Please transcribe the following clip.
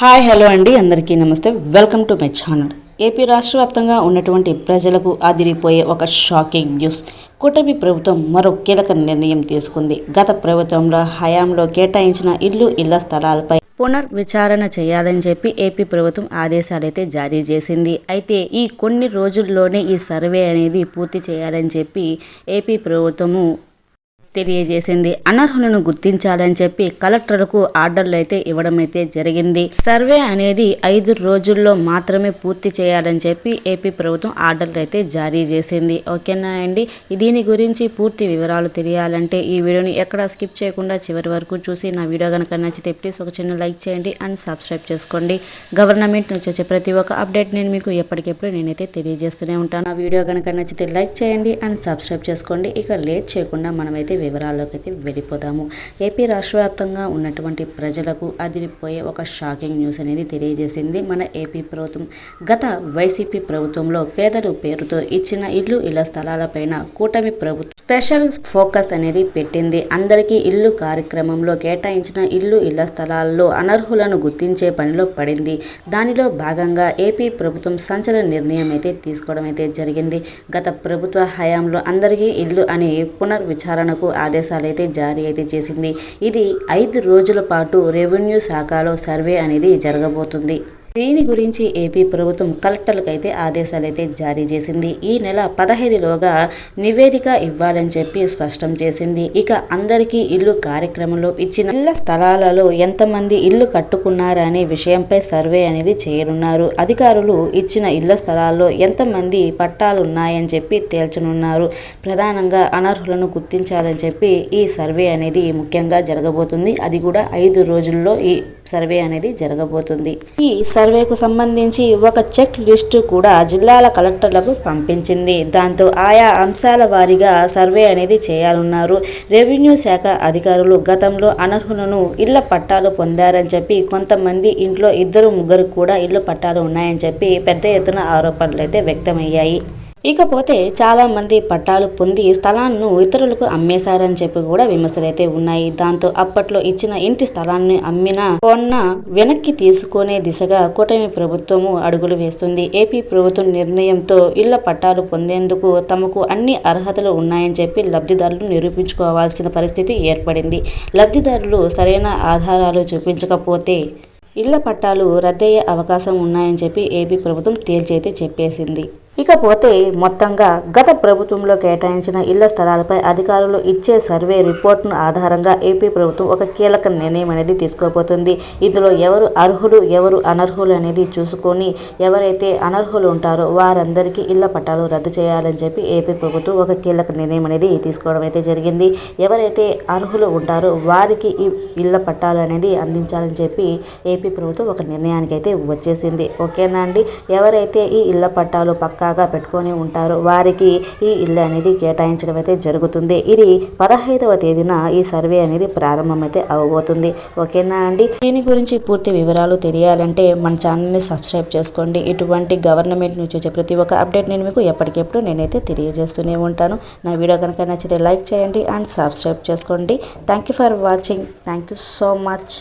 Hi hello అండి. అందరికీ నమస్తే. Welcome to my channel. AP రాష్ట్ర వ్యాప్తంగా ఉన్నటువంటి ప్రజలకు అదిరిపోయే ఒక షాకింగ్ న్యూస్. కూటమి ప్రభుత్వం మరో కీలక నిర్ణయం తీసుకుంది. గత ప్రభుత్వంలో హయాంలో కేటాయించిన ఇల్లు ఇళ్ళ స్థలాలపై పునర్విచారణ చేయాలని చెప్పి ఏపీ ప్రభుత్వం ఆదేశాలైతే జారీ చేసింది. అయితే ఈ కొన్ని రోజుల్లోనే ఈ సర్వే అనేది పూర్తి చేయాలని చెప్పి ఏపీ ప్రభుత్వము తెలియజేసింది. అనర్హులను గుర్తించాలని చెప్పి కలెక్టర్లకు ఆర్డర్లు అయితే ఇవ్వడం అయితే జరిగింది. సర్వే అనేది ఐదు రోజుల్లో మాత్రమే పూర్తి చేయాలని చెప్పి ఏపీ ప్రభుత్వం ఆర్డర్లు అయితే జారీ చేసింది. ఓకేనా అండి? దీని గురించి పూర్తి వివరాలు తెలియాలంటే ఈ వీడియోని ఎక్కడ స్కిప్ చేయకుండా చివరి వరకు చూసి నా వీడియో కనుక నచ్చితే ప్లీజ్ ఒక చిన్న లైక్ చేయండి అండ్ సబ్స్క్రైబ్ చేసుకోండి. గవర్నమెంట్ నుంచి వచ్చే ప్రతి ఒక్క అప్డేట్ నేను మీకు ఎప్పటికెప్పుడు నేనైతే తెలియజేస్తూనే ఉంటాను. నా వీడియో కనుక నచ్చితే లైక్ చేయండి అండ్ సబ్స్క్రైబ్ చేసుకోండి. ఇక లేట్ చేయకుండా మనమైతే వివరాల్లోకి అయితే వెళ్ళిపోదాము. ఏపీ రాష్ట్ర వ్యాప్తంగా ఉన్నటువంటి ప్రజలకు అదిరిపోయే ఒక షాకింగ్ న్యూస్ అనేది తెలియజేసింది. మన ఏపీ ప్రభుత్వం గత వైసీపీ ప్రభుత్వంలో పేదలు పేరుతో ఇచ్చిన ఇల్లు ఇళ్ళ స్థలాలపైన కూటమి ప్రభుత్వం స్పెషల్ ఫోకస్ అనేది పెట్టింది. అందరికీ ఇల్లు కార్యక్రమంలో కేటాయించిన ఇల్లు ఇళ్ళ స్థలాల్లో అనర్హులను గుర్తించే పనిలో పడింది. దానిలో భాగంగా ఏపీ ప్రభుత్వం సంచలన నిర్ణయం అయితే తీసుకోవడం అయితే జరిగింది. గత ప్రభుత్వ హయాంలో అందరికీ ఇల్లు అనే పునర్విచారణకు ఆదేశాలు అయితే జారీ అయితే చేసింది. ఇది ఐదు రోజుల పాటు రెవెన్యూ శాఖలో సర్వే అనేది జరగబోతుంది. దీని గురించి ఏపీ ప్రభుత్వం కలెక్టర్లకు అయితే ఆదేశాలు అయితే జారీ చేసింది. ఈ నెల పదహైదులోగా నివేదిక ఇవ్వాలని చెప్పి స్పష్టం చేసింది. ఇక అందరికీ ఇల్లు కార్యక్రమంలో ఇచ్చిన ఇళ్ళ స్థలాలలో ఎంతమంది ఇల్లు కట్టుకున్నారనే విషయంపై సర్వే అనేది చేయనున్నారు. అధికారులు ఇచ్చిన ఇళ్ళ స్థలాల్లో ఎంతమంది పట్టాలు ఉన్నాయని చెప్పి తేల్చనున్నారు. ప్రధానంగా అనర్హులను గుర్తించాలని చెప్పి ఈ సర్వే అనేది ముఖ్యంగా జరగబోతుంది. అది కూడా ఐదు రోజుల్లో ఈ సర్వే అనేది జరగబోతుంది. ఈ సర్వేకు సంబంధించి ఒక చెక్ లిస్టు కూడా జిల్లాల కలెక్టర్లకు పంపించింది. దాంతో ఆయా అంశాల వారీగా సర్వే అనేది చేయాలన్నారు. రెవెన్యూ శాఖ అధికారులు గతంలో అనర్హులను ఇళ్ళ పట్టాలు పొందారని చెప్పి కొంతమంది ఇంట్లో ఇద్దరు ముగ్గురు కూడా ఇళ్ళ పట్టాలు ఉన్నాయని చెప్పి పెద్ద ఎత్తున ఆరోపణలు అయితే వ్యక్తమయ్యాయి. ఇకపోతే చాలా మంది పట్టాలు పొంది స్థలాలను ఇతరులకు అమ్మేశారని చెప్పి కూడా విమర్శలైతే ఉన్నాయి. దాంతో అప్పట్లో ఇచ్చిన ఇంటి స్థలాన్ని అమ్మిన కొన్న వెనక్కి తీసుకునే దిశగా కూటమి ప్రభుత్వము అడుగులు వేస్తుంది. ఏపీ ప్రభుత్వం నిర్ణయంతో ఇళ్ళ పట్టాలు పొందేందుకు తమకు అన్ని అర్హతలు ఉన్నాయని చెప్పి లబ్ధిదారులు నిరూపించుకోవాల్సిన పరిస్థితి ఏర్పడింది. లబ్ధిదారులు సరైన ఆధారాలు చూపించకపోతే ఇళ్ళ పట్టాలు రద్దయ్యే అవకాశం ఉన్నాయని చెప్పి ఏపీ ప్రభుత్వం తేల్చైతే చెప్పేసింది. ఇకపోతే మొత్తంగా గత ప్రభుత్వంలో కేటాయించిన ఇళ్ళ స్థలాలపై అధికారులు ఇచ్చే సర్వే రిపోర్ట్ను ఆధారంగా ఏపీ ప్రభుత్వం ఒక కీలక నిర్ణయం అనేది తీసుకోబోతుంది. ఇందులో ఎవరు అర్హులు ఎవరు అనర్హులు అనేది చూసుకొని ఎవరైతే అనర్హులు ఉంటారో వారందరికీ ఇళ్ళ పట్టాలు రద్దు చేయాలని చెప్పి ఏపీ ప్రభుత్వం ఒక కీలక నిర్ణయం అనేది తీసుకోవడం అయితే జరిగింది. ఎవరైతే అర్హులు ఉంటారో వారికి ఈ ఇళ్ళ పట్టాలు అనేది అందించాలని చెప్పి ఏపీ ప్రభుత్వం ఒక నిర్ణయానికి అయితే వచ్చేసింది. ఓకేనా అండి? ఎవరైతే ఈ ఇళ్ళ పట్టాలు పక్కా పక్కాగా పెట్టుకొని ఉంటారు. వారికి ఈ ఇల్లు అనేది కేటాయించడం అయితే జరుగుతుంది. ఇది పదహైదవ తేదీన ఈ సర్వే అనేది ప్రారంభమైతే అవబోతుంది. ఓకేనా అండి? దీని గురించి పూర్తి వివరాలు తెలియాలంటే మన ఛానల్ని సబ్స్క్రైబ్ చేసుకోండి. ఇటువంటి గవర్నమెంట్ నుంచి వచ్చే ప్రతి ఒక్క అప్డేట్ నేను మీకు ఎప్పటికెప్పుడు నేనైతే తెలియజేస్తూనే ఉంటాను. నా వీడియో కనుక నచ్చితే లైక్ చేయండి అండ్ సబ్స్క్రైబ్ చేసుకోండి. Thank you for watching. Thank you so much.